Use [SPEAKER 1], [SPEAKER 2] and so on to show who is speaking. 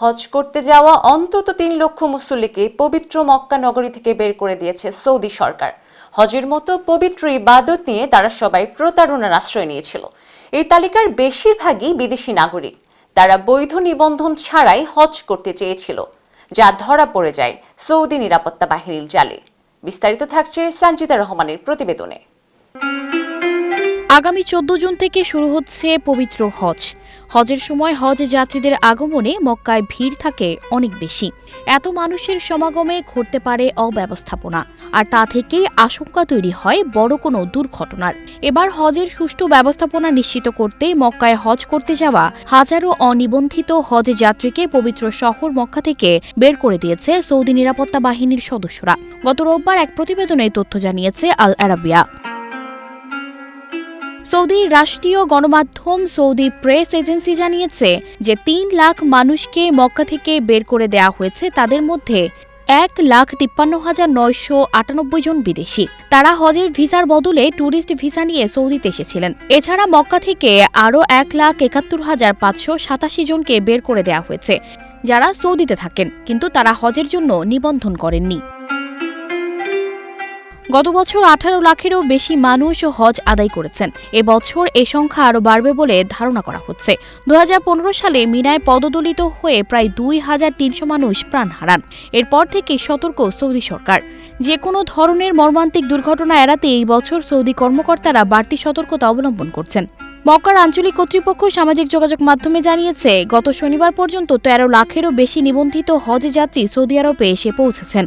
[SPEAKER 1] হজ করতে যাওয়া অন্তত তিন লক্ষ মুসল্লিকে পবিত্র মক্কা নগরী থেকে বের করে দিয়েছে সৌদি সরকার। হজের মতো পবিত্র ইবাদত নিয়ে তারা সবাই প্রতারণার আশ্রয় নিয়েছিল। এই তালিকার বেশিরভাগই বিদেশি নাগরিক। তারা বৈধ নিবন্ধন ছাড়াই হজ করতে চেয়েছিল, যা ধরা পড়ে যায় সৌদি নিরাপত্তা বাহিনীর জালে। বিস্তারিত থাকছে সঞ্জিতা রহমানের প্রতিবেদনে।
[SPEAKER 2] আগামী চোদ্দ জুন থেকে শুরু হচ্ছে পবিত্র হজ। হজের সময় হজ যাত্রীদের আগমনে মক্কায় ভিড় থাকে অনেক বেশি। এত মানুষের সমাগমে ঘটতে পারে অব্যবস্থাপনা। আর তা থেকেই আশঙ্কা তৈরি হয় বড় কোনো দুর্ঘটনার। এবার হজের সুষ্ঠু ব্যবস্থাপনা নিশ্চিত করতে মক্কায় হজ করতে যাওয়া হাজারো অনিবন্ধিত হজ যাত্রীকে পবিত্র শহর মক্কা থেকে বের করে দিয়েছে সৌদি নিরাপত্তা বাহিনীর সদস্যরা। গত রোববার এক প্রতিবেদনে তথ্য জানিয়েছে আল আরাবিয়া সৌদির রাষ্ট্রীয় গণমাধ্যম সৌদি প্রেস এজেন্সি জানিয়েছে যে তিন লাখ মানুষকে মক্কা থেকে বের করে দেওয়া হয়েছে। তাদের মধ্যে এক লাখ তিপ্পান্ন হাজার নয়শো আটানব্বই জন বিদেশি। তারা হজের ভিসার বদলে ট্যুরিস্ট ভিসা নিয়ে সৌদিতে এসেছিলেন। এছাড়া মক্কা থেকে আরও এক লাখ একাত্তর হাজার পাঁচশো সাতাশি জনকে বের করে দেওয়া হয়েছে, যারা সৌদিতে থাকেন। কিন্তু তারা হজের জন্য নিবন্ধন করেননি। গত বছর আঠারো লাখেরও বেশি মানুষ হজ আদায় করেছেন। এবছর এ সংখ্যা আরও বাড়বে বলে ধারণা করা হচ্ছে। দু হাজার পনেরো সালে মিনায় পদদলিত হয়ে প্রায় দুই হাজার তিনশো মানুষ প্রাণ হারান। এরপর থেকে সতর্ক সৌদি সরকার। যে কোনো ধরনের মর্মান্তিক দুর্ঘটনা এড়াতে এই বছর সৌদি কর্মকর্তারা বাড়তি সতর্কতা অবলম্বন করছেন। মক্কার আঞ্চলিক কর্তৃপক্ষ সামাজিক যোগাযোগ মাধ্যমে জানিয়েছে, গত শনিবার পর্যন্ত তেরো লাখেরও বেশি নিবন্ধিত হজ যাত্রী সৌদি আরবে এসে পৌঁছেছেন।